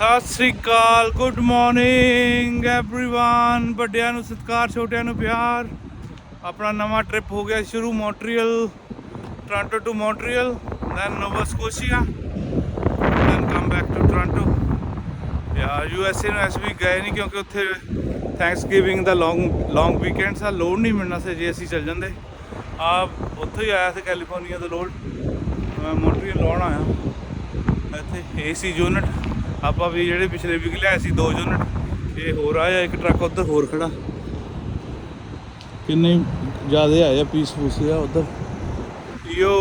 ਸਤਿ ਸ੍ਰੀ ਅਕਾਲ ਗੁੱਡ ਮਾਰਨਿੰਗ एवरीवन ਵੱਡਿਆਂ ਨੂੰ ਸਤਿਕਾਰ ਛੋਟਿਆਂ ਨੂੰ ਪਿਆਰ ਆਪਣਾ ਨਵਾਂ ਟ੍ਰਿਪ ਹੋ ਗਿਆ ਸ਼ੁਰੂ Montreal Toronto to Montreal then Nova Scotia then come back to Toronto ਯਾ ਯੂ ਐਸ ਏ ਨੂੰ ਐਸ ਵੀ ਗਏ ਨਹੀਂ ਕਿਉਂਕਿ ਉੱਥੇ ਥੈਂਕਸ ਗਿਵਿੰਗ ਦਾ ਲੌਂਗ ਲੌਂਗ ਵੀਕਐਂਡ ਸਾ ਲੋਡ ਨਹੀਂ ਮਿਲਣਾ ਸੀ ਜੇ ਅਸੀਂ ਚੱਲ ਜਾਂਦੇ ਆ ਉੱਥੋਂ ਹੀ ਆਇਆ ਸੀ ਕੈਲੀਫੋਰਨੀਆ ਤੋਂ ਲੋਡ ਮੈਂ ਮੌਂਟਰੀਅਲ ਲਾਉਣ ਆਇਆ ਇੱਥੇ ਏਸੀ ਯੂਨਿਟ ਆਪਾਂ ਵੀ ਜਿਹੜੇ ਪਿਛਲੇ ਵੀਕ ਲਿਆਏ ਸੀ ਦੋ ਯੂਨਿਟ ਇਹ ਹੋਰ ਆਇਆ ਇੱਕ ਟਰੱਕ ਉੱਧਰ ਹੋਰ ਖੜਾ। ਕਿੰਨੇ ਜ਼ਿਆਦੇ ਆਏ ਆ ਪੀਸ ਪੂਸ ਆ ਉੱਧਰ? ਯੋ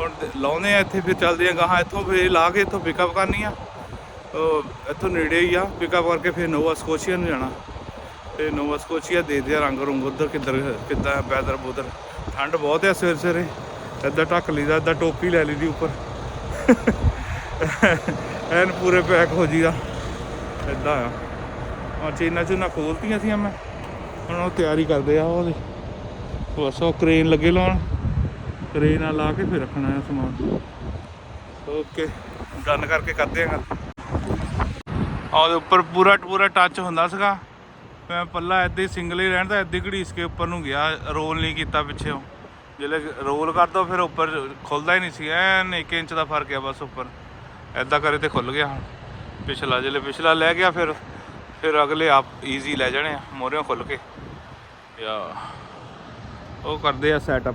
ਹੁਣ ਤੇ ਲਾਉਂਦੇ ਆ ਇੱਥੇ ਫਿਰ ਚੱਲਦੇ ਆ ਗਾਹਾਂ ਇੱਥੋਂ ਫਿਰ ਲਾ ਕੇ ਇੱਥੋਂ ਪਿਕਅਪ ਕਰਨੀ ਆ। ਉਹ ਇੱਥੋਂ ਨੇੜੇ ਹੀ ਆ ਪਿਕਅਪ ਕਰਕੇ ਫਿਰ ਨੋਵਾ ਸਕੋਸ਼ੀਆ ਨੂੰ ਜਾਣਾ। ਤੇ ਨੋਵਾ ਸਕੋਸ਼ੀਆ ਦੇ ਦਿਆ ਰੰਗ ਰੁੰਗ ਉੱਧਰ ਕਿੱਧਰ ਕਿੱਦਾਂ ਪੈਦਰ ਬੁੱਧਰ ਠੰਡ ਬਹੁਤ ਆ ਸਵੇਰੇ ਸਵੇਰੇ। ਏਦਾਂ ਢੱਕ ਲਈਦਾ ਏਦਾਂ ਟੋਪੀ ਲੈ ਲਈਦੀ ਉੱਪਰ। ਐਨ ਪੂਰੇ ਪੈਕ ਹੋ ਜੀਦਾ ਏਦਾਂ ਆ। ਆ ਚੇਨਾ ਚੂਨਾ ਖੋਲਤੀਆਂ ਸੀ ਮੈਂ। ਹੁਣ ਉਹ ਤਿਆਰੀ ਕਰਦੇ ਆ ਉਹਦੀ। ਬਸ ਉਹ ਕ੍ਰੇਨ ਲੱਗੇ ਲਾਉਣ। ਕ੍ਰੇਨ ਨਾਲ ਲਾ ਕੇ ਫਿਰ ਰੱਖਣਾ ਹੈ ਸਮਾਨ। ਓਕੇ ਡਨ ਕਰਕੇ ਕਰਦੇ ਆ। ਗੱਲ ਆ ਉਹਦੇ ਉੱਪਰ ਪੂਰਾ ਪੂਰਾ ਟੱਚ ਹੁੰਦਾ ਸੀਗਾ। ਮੈਂ ਪੱਲਾ ਏਦਾਂ ਹੀ ਸਿੰਗਲ ਹੀ ਰਹਿਣ ਦਾ ਏਦਾਂ ਹੀ ਘੜੀਸ ਕੇ ਉੱਪਰ ਨੂੰ ਗਿਆ। ਰੋਲ ਨਹੀਂ ਕੀਤਾ ਪਿੱਛੇੋਂ। ਜਿਹੜੇ ਰੋਲ ਕਰ ਦੋ ਫਿਰ ਉੱਪਰ ਖੁੱਲਦਾ ਹੀ ਨਹੀਂ ਸੀ। ਐਨ 1 ਇੰਚ ਦਾ ਫ਼ਰਕ ਆ ਬਸ ਉੱਪਰ। ਐਦਾਂ ਕਰੇ ਤੇ ਖੁੱਲ ਗਿਆ ਹੁਣ। ਪਿਛਲਾ ਜਿਹੜੇ ਪਿਛਲਾ ਲੈ ਗਿਆ ਫਿਰ ਫਿਰ ਅਗਲੇ ਆਪ ਈਜ਼ੀ ਲੈ ਜਾਣੇ ਆ ਮੋਰਿਓਂ ਖੁੱਲ ਕੇ। ਯਾ, ਉਹ ਕਰਦੇ ਆ ਸੈਟਅਪ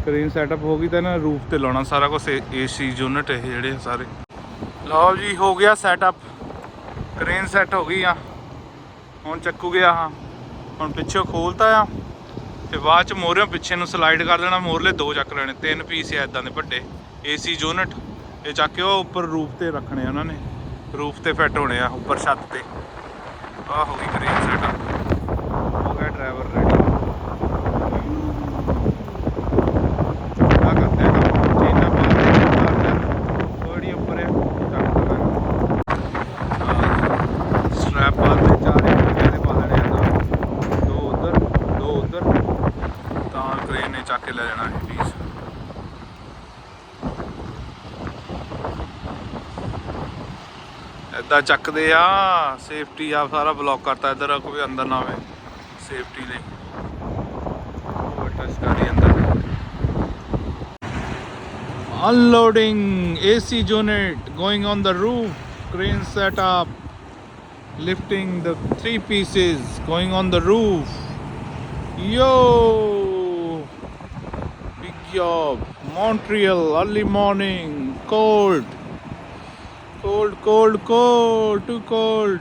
ਸਕਰੀਨ ਸੈਟਅਪ ਹੋ ਗਈ ਤਾਂ ਨਾ ਰੂਫ ਤੇ ਲਾਉਣਾ ਸਾਰਾ ਕੁਝ ਏਸੀ ਯੂਨਿਟ ਇਹ ਜਿਹੜੇ ਸਾਰੇ। ਲਓ ਜੀ, ਹੋ ਗਿਆ ਸੈਟਅਪ ਕ੍ਰੇਨ ਸੈੱਟ ਹੋ ਗਈ ਆ। ਹੁਣ ਚੱਕੂ ਗਿਆ ਹਾਂ। ਹੁਣ ਪਿੱਛੋਂ ਖੋਲਤਾ ਆ। ਤੇ ਬਾਅਦ ਚ ਮੋਰਿਓਂ ਪਿੱਛੇ ਨੂੰ ਸਲਾਈਡ ਕਰ ਦੇਣਾ। ਮੋਰਲੇ ਦੋ ਚੱਕ ਲੈਣੇ, ਤਿੰਨ ਪੀਸ ਆ ਇਦਾਂ ਦੇ ਵੱਡੇ। ਏਸੀ ਯੂਨਿਟ ਇਹ ਚੱਕ ਕੇ ਉਹ ਉੱਪਰ ਰੂਫ ਤੇ ਰੱਖਣੇ ਆ ਉਹਨਾਂ ਨੇ। ਰੂਫ ਤੇ ਫਿੱਟ ਹੋਣੇ ਆ ਉੱਪਰ ਛੱਤ ਤੇ। ਆਹ ਹੋ ਗਈ ਕ੍ਰੇਨ ਸੈਟਅਪ ਹੋ ਗਿਆ ਡਰਾਈਵਰ ਰੈਡੀ ਚੱਕਾ ਕਰਦੇ ਆ ਚੇਨਾ ਪਾਉਂਦੇ ਥੋੜੀ ਉੱਪਰ ਆ ਚੱਕ ਸਟ੍ਰੈਪ ਪਾ ਦੇ ਚਾਰੇ ਟੁੱਟੇ ਦੇ ਪਾ ਦੇਣੇ ਆ ਤਾਂ ਦੋ ਉਧਰ ਦੋ ਉਧਰ ਤਾਂ ਕ੍ਰੇਨ ਨੇ ਚੱਕ ਕੇ ਲੈ ਜਾਣਾ ਇਹ ਪੀਸ ਏਦਾਂ ਚੱਕਦੇ ਆ ਸੇਫਟੀ ਆ ਸਾਰਾ ਬਲੌਕ ਕਰਤਾ ਇਧਰ ਕੋਈ ਅੰਦਰ ਨਾ ਆਵੇ ਸੇਫਟੀ ਲਈ ਉਹ ਟੱਚ ਕਰੀ ਅੰਦਰ unloading AC unit going on the roof crane setup lifting the three pieces going on the roof yo big job Montreal early morning cold cold cold cold, too cold.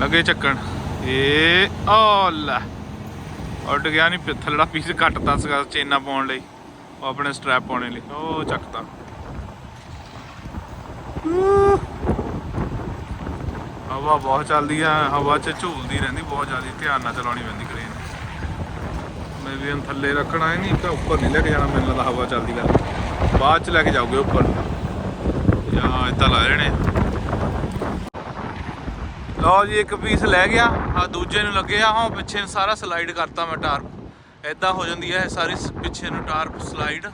ਲੱਗੇ ਚੱਕਣ। ਇਹ ਆ ਉੱਡ ਗਿਆ ਨਹੀਂ ਥੱਲੜਾ ਪੀਸ ਕੱਟਤਾ ਸੀਗਾ ਚੇਨਾ ਪਾਉਣ ਲਈ। ਉਹ ਆਪਣੇ ਸਟ੍ਰੈਪ ਪਾਉਣੇ ਲਈ। ਉਹ ਚੱਕਤਾ। ਹਵਾ ਬਹੁਤ ਚੱਲਦੀ ਆ। ਹਵਾ 'ਚ ਝੂਲਦੀ ਰਹਿੰਦੀ ਬਹੁਤ ਜ਼ਿਆਦਾ। ਧਿਆਨ ਨਾਲ ਚਲਾਉਣੀ ਪੈਂਦੀ ਕ੍ਰੇਨ ਮੈਂ ਵੀ ਹੁਣ ਥੱਲੇ ਰੱਖਣਾ ਹੈ ਨਹੀਂ ਤਾਂ ਉੱਪਰ ਨਹੀਂ ਲੈ ਕੇ ਜਾਣਾ। ਮੈਨੂੰ ਲੱਗਦਾ ਹਵਾ ਚੱਲਦੀ ਕਰ ਬਾਅਦ 'ਚ ਲੈ ਕੇ ਜਾਓਗੇ ਉੱਪਰ। ਜਾਂ ਇਦਾਂ ਲਾ ਲੈਣੇ ਲਓ ਜੀ, ਇੱਕ ਪੀਸ ਲੈ ਗਿਆ। ਆ ਦੂਜੇ ਨੂੰ ਲੱਗੇ ਆ ਹਾਂ ਪਿੱਛੇ ਨੂੰ ਸਾਰਾ ਸਲਾਈਡ ਕਰਤਾ ਮੈਂ ਟਾਰਪ। ਇਦਾਂ ਹੋ ਜਾਂਦੀ ਹੈ ਇਹ ਸਾਰੀ ਪਿੱਛੇ ਨੂੰ ਟਾਰਪ ਸਲਾਈਡ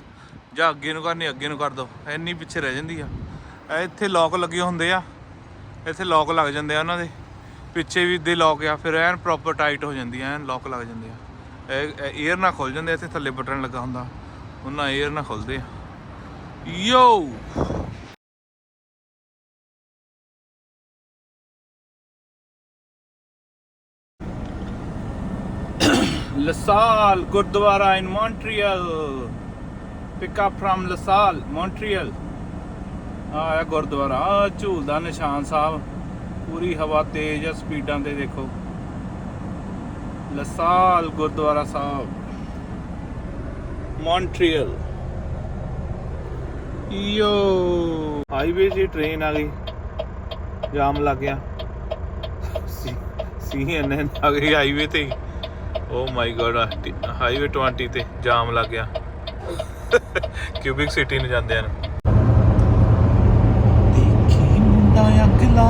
ਜਾਂ ਅੱਗੇ ਨੂੰ ਕਰਨੀ, ਅੱਗੇ ਨੂੰ ਕਰ ਦੋ। ਇੰਨੀ ਪਿੱਛੇ ਰਹਿ ਜਾਂਦੀ ਆ। ਇਹ ਇੱਥੇ ਲੋਕ ਲੱਗੇ ਹੁੰਦੇ ਆ। ਇੱਥੇ ਲੋਕ ਲੱਗ ਜਾਂਦੇ ਆ ਉਹਨਾਂ ਦੇ। ਪਿੱਛੇ ਵੀ ਦੇ ਲੋਕ ਆ, ਫਿਰ ਐਨ ਪ੍ਰੋਪਰ ਟਾਈਟ ਹੋ ਜਾਂਦੀ ਆ, ਐਨ ਲੋਕ ਲੱਗ ਜਾਂਦੇ ਆ। ਇਹ 에ਅਰ ਨਾ ਖੁੱਲ ਜਾਂਦੇ, ਇੱਥੇ ਥੱਲੇ ਬਟਨ ਲੱਗਾ ਹੁੰਦਾ। ਉਹਨਾਂ 에ਅਰ ਨਾ ਖੁੱਲਦੇ ਆ। ਯੋ LaSalle Gurdwara in Montreal. Pick up from LaSalle, Montreal. ਆਇਆ ਗੁਰਦੁਆਰਾ। ਝੂਲਦਾ ਨਿਸ਼ਾਨ ਸਾਹਿਬ। ਪੂਰੀ ਹਵਾ ਤੇਜ਼ ਆ ਸਪੀਡਾਂ ਤੇ ਦੇਖੋ। LaSalle Gurdwara Sahib. Montreal yo highway ਦੀ ਟ੍ਰੇਨ ਆ ਗਈ। ਜਾਮ ਲੱਗ ਗਿਆ। ਸੀਐਨਐਨ ਆ ਗਈ ਹਾਈਵੇ ਤੇ ਓ ਮਾਈ ਗॉड ਹਾਈਵੇ 20 ਤੇ ਜਾਮ ਲੱਗ ਗਿਆ। ਕਿਊਬਿਕ ਸਿਟੀ ਨੂੰ ਜਾਂਦੇ ਹਨ ਦੇਖੀ ਮੁੰਡਾ ਅਗਲਾ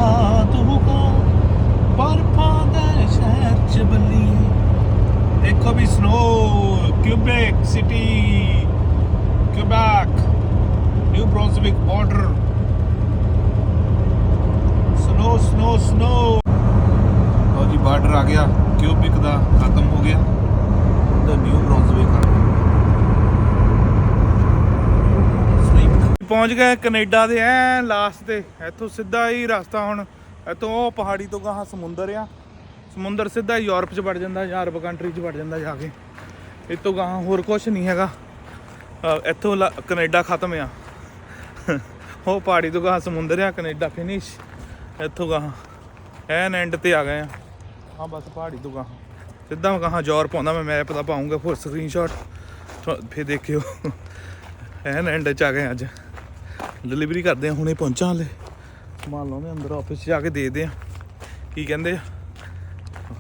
ਦੂਗਾ ਬਰਫਾਂ ਦੇ ਸ਼ਹਿਰ ਚ ਬੱਲੀ। ਦੇਖੋ ਵੀ snow Quebec city Quebec New Brunswick border snow snow snow ਲਓ ਜੀ ਬਾਰਡਰ ਆ ਗਿਆ। ਕਿਊਬਿਕ ਦਾ ਖਤਮ ਹੋ ਗਿਆ। ਦਾ ਨਿਊ ਬ੍ਰੌਂਜ਼ਵਿਕ ਆ ਪਹੁੰਚ ਗਏ ਕੈਨੇਡਾ ਦੇ, ਐ ਲਾਸਟ ਤੇ। ਇੱਥੋਂ ਸਿੱਧਾ ਹੀ ਰਸਤਾ ਹੁਣ, ਇੱਥੋਂ ਉਹ ਪਹਾੜੀ ਤੋਂ ਗਾਹਾਂ ਸਮੁੰਦਰ ਆ। ਸਮੁੰਦਰ ਸਿੱਧਾ ਯੂਰਪ 'ਚ ਵੜ ਜਾਂਦਾ, ਜਾਂ ਅਰਬ ਕੰਟਰੀ 'ਚ ਵੜ ਜਾਂਦਾ ਜਾ ਕੇ। ਇਹ ਤੋਂ ਗਾਹਾਂ ਹੋਰ ਕੁਝ ਨਹੀਂ ਹੈਗਾ। ਇੱਥੋਂ ਲਾ- ਕੈਨੇਡਾ ਖਤਮ ਆ। ਉਹ ਪਹਾੜੀ ਤੋਂ ਗਾਹਾਂ ਸਮੁੰਦਰ ਆ, ਕੈਨੇਡਾ ਫਿਨਿਸ਼ ਇੱਥੋਂ ਗਾਹਾਂ ਐਨ ਐਂਡ ਤੇ ਆ ਗਏ ਆ। ਹਾਂ, ਬਸ ਪਹਾੜੀ ਤੋਂ ਗਾਹਾਂ। ਸਿੱਧਾ ਮੈਂ ਕਹਾਂ ਜ਼ੋਰ ਪਾਉਂਦਾ, ਮੈਂ ਮੈਪ ਦਾ ਪਾਉਂਗਾ ਫਿਰ ਸਕਰੀਨਸ਼ਾਟ ਫਿਰ ਦੇਖਿਓ। ਐਨ ਐਂਡ ਚ ਆ ਗਏ ਅੱਜ। ਡਿਲੀਵਰੀ ਕਰਦੇ ਆ, ਹੁਣੇ ਪਹੁੰਚਾਂ ਹਲੇ। ਸਮਾਨ ਲਾਉਂਦੇ ਅੰਦਰ ਆਫਿਸ ਜਾ ਕੇ ਦੇਖਦੇ ਆ। ਕੀ ਕਹਿੰਦੇ ਆ?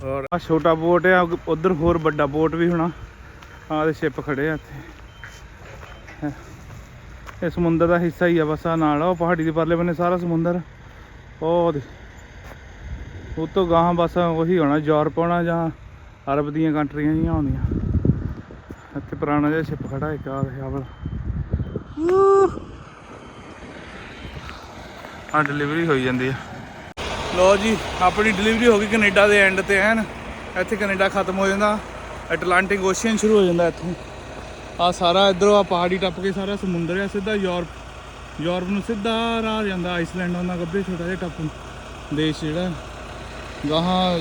ਔਰ ਆ ਛੋਟਾ ਬੋਟ ਆ ਉਧਰ ਹੋਰ ਵੱਡਾ ਬੋਟ ਵੀ ਹੋਣਾ। ਆਹ ਦੇ ਸ਼ਿਪ ਖੜੇ ਆ ਇੱਥੇ। ਇਹ ਸਮੁੰਦਰ ਦਾ ਹਿੱਸਾ ਹੀ ਆ, ਬਸ ਆ ਨਾਲ ਉਹ ਪਹਾੜੀ ਦੇ ਪਰਲੇ ਬੰਨੇ ਸਾਰਾ ਸਮੁੰਦਰ। ਉਹ ਉਹ ਤੋਂ ਗਾਹਾਂ ਬਸ ਉਹੀ ਹੋਣਾ ਯੂਰਪ ਹੋਣਾ ਜਾਂ ਅਰਬ ਦੀਆਂ ਕੰਟਰੀਆਂ ਜਿਹੀਆਂ ਆਉਂਦੀਆਂ। ਇੱਥੇ ਪੁਰਾਣਾ ਜਿਹਾ ਸ਼ਿਪ ਖੜਾ ਇੱਕ ਆ ਰਿਹਾ ਵਾਲਾ ਆ ਡਿਲੀਵਰੀ ਹੋਈ ਜਾਂਦੀ ਆ। ਲੋ ਜੀ, ਆਪਣੀ ਡਿਲੀਵਰੀ ਹੋ ਗਈ ਕੈਨੇਡਾ ਦੇ ਐਂਡ ਤੇ ਐਨ ਇੱਥੇ ਕੈਨੇਡਾ ਖਤਮ ਹੋ ਜਾਂਦਾ ਐਟਲਾਂਟਿਕ ਓਸ਼ੀਅਨ ਸ਼ੁਰੂ ਹੋ ਜਾਂਦਾ ਇੱਥੋਂ। ਆ ਸਾਰਾ ਇਧਰੋਂ ਆ ਪਹਾੜੀ ਟੱਪ ਕੇ ਸਾਰਾ ਸਮੁੰਦਰ ਆ, ਸਿੱਧਾ ਯੂਰਪ ਯੂਰਪ ਨੂੰ ਸਿੱਧਾ ਰਾਹ ਜਾਂਦਾ, ਆਈਸਲੈਂਡ ਉਹਨਾਂ ਗੱਬੇ ਛੋਟਾ ਜਿਹਾ ਟੱਪ ਦੇਸ਼ ਜਿਹੜਾ। ਗਾਹਾਂ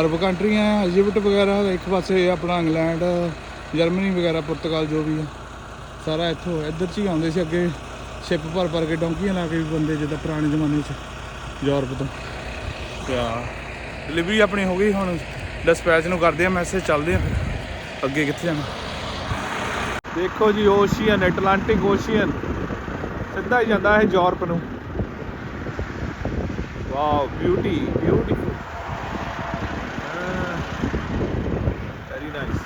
ਅਰਬ ਕੰਟਰੀਆਂ ਆ ਇਜਿਪਟ ਵਗੈਰਾ ਇੱਕ ਪਾਸੇ ਆਪਣਾ ਇੰਗਲੈਂਡ ਜਰਮਨੀ ਵਗੈਰਾ ਪੁਰਤਗਾਲ ਜੋ ਵੀ ਆ ਸਾਰਾ ਇੱਥੋਂ ਇੱਧਰ ਚ ਹੀ ਆਉਂਦੇ ਸੀ ਅੱਗੇ। ਸ਼ਿਪ ਭਰ ਭਰ ਕੇ ਡੌਂਕੀਆਂ ਲਾ ਕੇ ਵੀ ਬੰਦੇ ਜਿੱਦਾਂ ਪੁਰਾਣੇ ਜ਼ਮਾਨੇ 'ਚ ਯੂਰਪ ਤੋਂ। ਤੇ ਡਿਲੀਵਰੀ ਆਪਣੀ ਹੋ ਗਈ ਹੁਣ? ਡਿਸਪੈਚ ਨੂੰ ਕਰਦੇ ਆ ਮੈਸੇਜ ਚੱਲਦੇ ਆ ਅੱਗੇ ਕਿੱਥੇ ਜਾਣਾ? ਦੇਖੋ ਜੀ ਓਸ਼ੀਅਨ ਐਟਲਾਂਟਿਕ ਓਸ਼ੀਅਨ। ਸਿੱਧਾ ਹੀ ਜਾਂਦਾ ਹੈ ਯੂਰਪ ਨੂੰ। Wow beauty beautiful very nice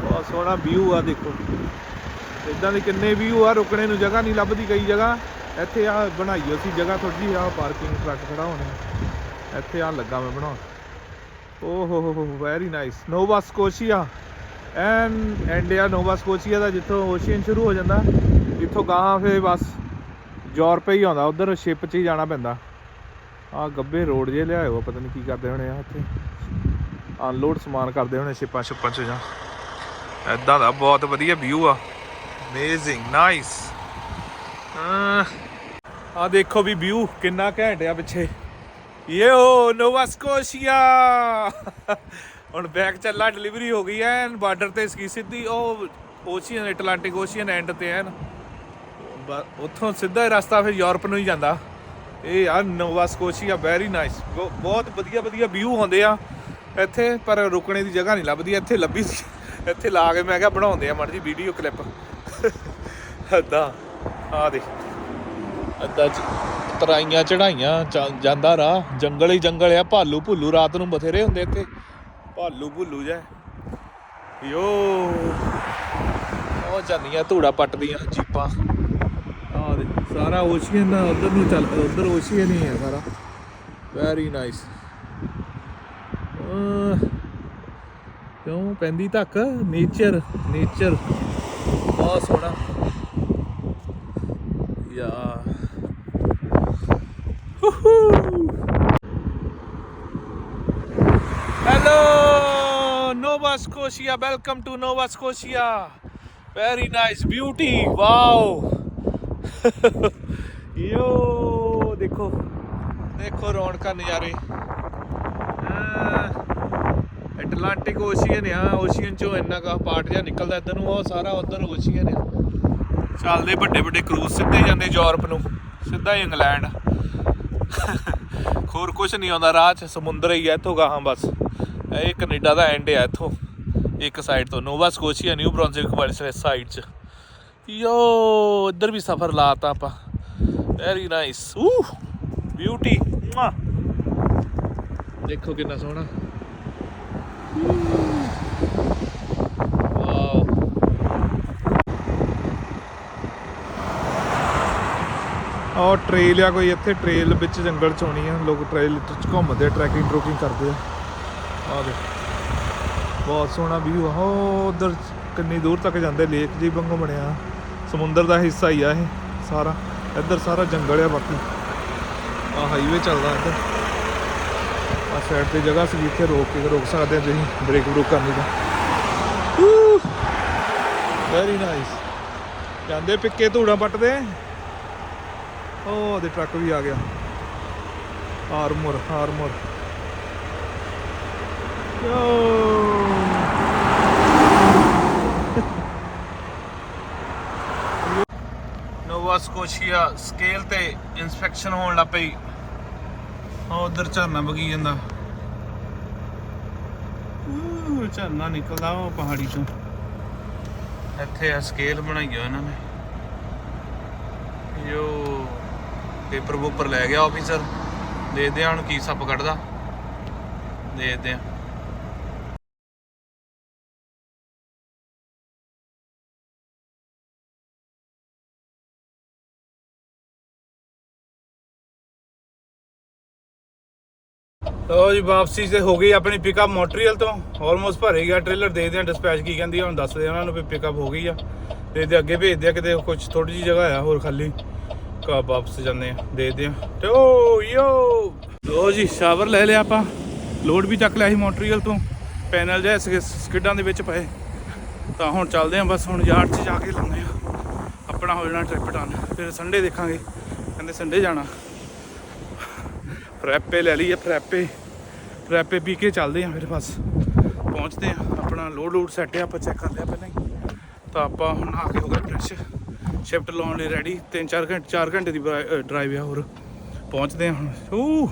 ਬਹੁਤ ਸੋਹਣਾ ਵਿਊ ਆ ਦੇਖੋ। ਇਦਾਂ ਦੇ ਕਿੰਨੇ ਵਿਊ ਆ, ਰੁਕਣੇ ਨੂੰ ਜਗ੍ਹਾ ਨਹੀਂ ਲੱਭਦੀ ਕਈ ਜਗ੍ਹਾ। ਇੱਥੇ ਆ ਬਣਾਈ ਸੀ ਜਗ੍ਹਾ ਥੋੜੀ ਜਿਹੀ ਆ ਪਾਰਕਿੰਗ ਟਰੱਕ ਖੜਾ ਹੋਣੇ। ਇੱਥੇ ਆ ਲੱਗਾ ਮੈਂ ਬਣਾਉਣ। ਓ ਹੋ ਹੋ ਹੋ ਵੈਰੀ ਨਾਈਸ ਨੋਵਾ ਸਕੋਸ਼ੀਆ ਐਨ ਐਂਡਿਆ ਨੋਵਾ ਸਕੋਸ਼ੀਆ ਦਾ ਜਿੱਥੋਂ ਓਸ਼ੀਅਨ ਸ਼ੁਰੂ ਹੋ ਜਾਂਦਾ ਇੱਥੋਂ ਗਾਹਾਂ ਫੇ ਬਸ ਯੂਰਪ ਹੀ ਆਉਂਦਾ, ਉਧਰ ਸ਼ਿਪ 'ਚ ਹੀ ਜਾਣਾ ਪੈਂਦਾ। ਆ ਗੱਬੇ ਰੋਡ ਜੇ ਲਿਆਇਓ, ਪਤਾ ਨਹੀਂ ਕੀ ਕਰਦੇ ਹੋਣੇ ਆ ਇੱਥੇ। ਅਨਲੋਡ ਸਮਾਨ ਕਰਦੇ ਹੋਣੇ ਸ਼ਿਪਾਂ ਸ਼ਿਪਾਂ 'ਚ ਜਾਂ। ਐਦਾਂ ਦਾ ਬਹੁਤ ਵਧੀਆ ਵਿਊ ਆ। ਅਮੇਜ਼ਿੰਗ ਨਾਈਸ ਆ ਦੇਖੋ ਵੀ ਵਿਊ ਕਿੰਨਾ ਘੈਂਟ ਆ ਪਿੱਛੇ। ਯੋ ਨੋਵਾ ਸਕੋਸ਼ੀਆ। ਹੁਣ ਬੈਗ ਚੱਲਾ ਡਿਲੀਵਰੀ ਹੋ ਗਈ ਐਨ ਬਾਰਡਰ ਤੇ ਸਕੀ ਸਿੱਧੀ, ਉਹ ਓਸ਼ੀਅਨ ਐਟਲਾਂਟਿਕ ਓਸ਼ੀਅਨ ਐਂਡ ਤੇ ਐਨ। ਉੱਥੋਂ ਸਿੱਧਾ ਹੀ ਰਸਤਾ ਫਿਰ ਯੂਰਪ ਨੂੰ ਹੀ ਜਾਂਦਾ। ਇਹ ਆ ਨੋਵਾ ਸਕੋਸ਼ੀਆ ਵੈਰੀ ਨਾਈਸ ਬਹੁਤ ਵਧੀਆ ਵਧੀਆ ਵਿਊ ਹੁੰਦੇ ਆ। ਇੱਥੇ ਪਰ ਰੁਕਣੇ ਦੀ ਜਗ੍ਹਾ ਨਹੀਂ ਲੱਭਦੀ, ਇੱਥੇ ਲੱਭੀ ਸੀ। ਇੱਥੇ ਲਾ ਕੇ ਮੈਂ ਕਿਹਾ ਬਣਾਉਂਦੇ ਆ ਮੜ ਜੀ ਵੀਡੀਓ ਕਲਿੱਪ ਅੱਦਾ ਆ ਦੇਖ। ਅੱਦਾ ਤਰਾਈਆਂ ਚੜਾਈਆਂ ਜਾਂਦਾ ਰਾਹ, ਜੰਗਲ ਹੀ ਜੰਗਲ ਆ, ਭਾਲੂ ਭੁੱਲੂ ਰਾਤ ਨੂੰ ਬਥੇਰੇ ਹੁੰਦੇ ਇੱਥੇ। ਭਾਲੂ ਭੁੱਲੂ ਜੈ। ਯੋ। ਉਹ ਜਾਂਦੀਆਂ ਧੂੜਾ ਪੱਟਦੀਆਂ ਜੀਪਾਂ। ਆ ਦੇ ਸਾਰਾ ਓਸ਼ੀਅਨ ਦਾ ਉਧਰ ਨੂੰ ਚੱਲ, ਉਧਰ ਓਸ਼ੀਅਨ ਹੀ ਹੈ ਸਾਰਾ। ਵੈਰੀ ਨਾਈਸ ਕਿਉਂ? ਪੈਂਦੀ ਧੱਕ। ਨੇਚਰ ਨੇਚਰ ਬਹੁਤ ਸੋਹਣਾ। Yeah. Hello Nova Scotia welcome to Nova Scotia very nice beauty wow yo ਦੇਖੋ। ਦੇਖੋ ਰੌਣਕਾਂ, ਨਜ਼ਾਰੇ। ਐਟਲਾਂਟਿਕ ਓਸ਼ੀਅਨ ਆ ਓਸ਼ੀਅਨ ਚੋਂ ਇੰਨਾ ਕਾ ਪਾਰਟ ਜਿਹਾ ਨਿਕਲਦਾ ਇੱਧਰ ਨੂੰ, ਉਹ ਸਾਰਾ ਉਧਰ ਓਸ਼ੀਅਨ ਆ। ਚੱਲਦੇ ਵੱਡੇ ਵੱਡੇ ਕਰੂਜ਼ ਸਿੱਧੇ ਜਾਂਦੇ ਯੂਰਪ ਨੂੰ, ਸਿੱਧਾ ਹੀ ਇੰਗਲੈਂਡ। ਹੋਰ ਕੁਝ ਨਹੀਂ ਆਉਂਦਾ, ਰਾਹ 'ਚ ਸਮੁੰਦਰ ਹੀ ਹੈ ਇੱਥੋਂ ਗਾਹਾਂ ਬਸ। ਇਹ ਕੈਨੇਡਾ ਦਾ ਐਂਡ ਆ ਇੱਥੋਂ, ਇੱਕ ਸਾਈਡ ਤੋਂ। ਨੋਵਾ ਸਕੋਸ਼ੀਆ ਨਿਊ ਬ੍ਰਾਂਜ਼ਿਕ ਵਾਲੀ ਸਾਈਡ 'ਚ। ਯੋ, ਇੱਧਰ ਵੀ ਸਫ਼ਰ ਲਾਤਾ ਆਪਾਂ। ਵੈਰੀ ਨਾਈਸ ਊ ਬਿਊਟੀ ਦੇਖੋ ਕਿੰਨਾ ਸੋਹਣਾ। ਵਾਓ ਉਹ ਟ੍ਰੇਲ ਆ ਕੋਈ, ਇੱਥੇ ਟ੍ਰੇਲ ਵਿੱਚ ਜੰਗਲ ਚ ਹੋਣੀ ਆ। ਲੋਕ ਟ੍ਰੇਲ ਚ ਘੁੰਮਦੇ ਆ ਟਰੈਕਿੰਗ ਟਰੂਕਿੰਗ ਕਰਦੇ ਆ। ਆ ਦੇ ਬਹੁਤ ਸੋਹਣਾ ਵਿਊ ਆ। ਉਹ ਉਧਰ ਕਿੰਨੀ ਦੂਰ ਤੱਕ ਜਾਂਦੇ ਲੇਕ ਜੀ ਵਾਂਗੂ ਬਣਿਆ। ਸਮੁੰਦਰ ਦਾ ਹਿੱਸਾ ਹੀ ਆ ਇਹ ਸਾਰਾ। ਇੱਧਰ ਸਾਰਾ ਜੰਗਲ ਆ ਬਾਕੀ। ਆ ਹਾਈਵੇ ਚੱਲਦਾ ਇੱਧਰ। ਆ ਸਾਈਡ ਤੇ ਜਗ੍ਹਾ ਸੀ ਜਿੱਥੇ ਰੋਕ ਕੇ ਰੋਕ ਸਕਦੇ ਆ ਤੁਸੀਂ ਬ੍ਰੇਕ ਬਰੂਕ ਕਰਨੀ ਤਾਂ। ਵੈਰੀ ਨਾਈਸ ਜਾਂਦੇ ਪਿੱਕੇ ਧੂੜਾ ਪੱਟਦੇ। ਉਹ ਉਹਦੇ ਟਰੱਕ ਵੀ ਆ ਗਿਆ। ਆਰਮਰ ਆਰਮਰ ਯੋ ਨੋਵਾ ਸਕੋਸ਼ੀਆ ਸਕੇਲ ਤੇ ਇਨਸਪੈਕਸ਼ਨ ਹੋਣ ਲੱਗ ਪਈ ਉਧਰ ਝਰਨਾ ਵਗੀ ਜਾਂਦਾ। ਉਹ ਝਰਨਾ ਨਿਕਲਦਾ ਉਹ ਪਹਾੜੀ ਤੋਂ। ਇੱਥੇ ਆ ਸਕੇਲ ਬਣਾਈ ਹੋਈ ਇਹਨਾਂ ਨੇ। ਯੋ ਪੇਪਰ ਪੂਪਰ ਲੈ ਗਿਆ ਆਫੀਸਰ ਦੇਖਦੇ ਆ ਹੁਣ ਕੀ ਸੱਪ ਕੱਢਦਾ। ਦੇਖਦੇ ਆ। ਲੋ ਜੀ, ਵਾਪਸੀ ਤੇ ਹੋ ਗਈ ਆਪਣੀ ਪਿਕਅਪ ਮੋਟਰੀਅਲ ਤੋਂ। ਆਲਮੋਸਟ ਭਰੇ ਗਿਆ ਟ੍ਰੇਲਰ ਦੇਖਦੇ ਆ ਡਿਸਪੈਚ ਕੀ ਕਹਿੰਦੀ ਆ, ਹੁਣ ਦੱਸਦੇ ਆ ਉਹਨਾਂ ਨੂੰ ਵੀ ਪਿਕਅਪ ਹੋ ਗਈ ਆ। ਤੇ ਇਹਦੇ ਅੱਗੇ ਭੇਜਦੇ ਆ ਕਿਤੇ ਕੁਝ ਥੋੜੀ ਜੀ ਜਗ੍ਹਾ ਆ, ਹੋਰ ਖਾਲੀ। ਕਾ ਵਾਪਸ ਜਾਂਦੇ ਆ ਦੇਖਦੇ ਆ। ਤੇ ਓ, ਯੋ! ਲੋ ਜੀ ਸ਼ਾਵਰ ਲੈ ਲਿਆ ਆਪਾਂ। ਲੋਡ ਵੀ ਚੱਕ ਲਿਆ ਸੀ ਮੋਟਰੀਅਲ ਤੋਂ। ਪੈਨਲ ਜਿਹਾ ਸਕ- ਸਕਿੱਡਾਂ ਦੇ ਵਿੱਚ ਪਏ। ਤਾਂ ਹੁਣ ਚੱਲਦੇ ਆ, ਬਸ ਹੁਣ ਯਾਰਡ 'ਚ ਜਾ ਕੇ ਲਾਉਂਦੇ ਆ। ਆਪਣਾ ਹੋ ਜਾਣਾ ਟ੍ਰਿਪ ਡਨ ਫਿਰ ਸੰਡੇ ਦੇਖਾਂਗੇ। ਕਹਿੰਦੇ ਸੰਡੇ ਜਾਣਾ। ਫਰੈਪੇ ਲੈ ਲਈਏ, ਫਰੈਪੇ। ਫਰੈਪੇ ਪੀ ਕੇ ਚੱਲਦੇ ਆ ਫਿਰ ਬਸ। ਪਹੁੰਚਦੇ ਆ, ਆਪਣਾ ਲੋਡ ਲੋਡ ਸੈੱਟ ਆ ਆਪਾਂ ਚੈੱਕ ਕਰ ਲਿਆ ਪਹਿਲਾਂ ਹੀ। ਤਾਂ ਆਪਾਂ ਹੁਣ ਆ ਕੇ ਹੋ ਗਏ ਫਰੈਸ਼ ਸ਼ਿਫਟ ਲਾਉਣ ਲਈ ਰੈਡੀ 3-4 ਘੰਟੇ 4 ਘੰਟੇ ਦੀ ਡਰਾਈਵ ਆ ਹੋਰ। ਪਹੁੰਚਦੇ ਆ ਹੁਣ। ਊ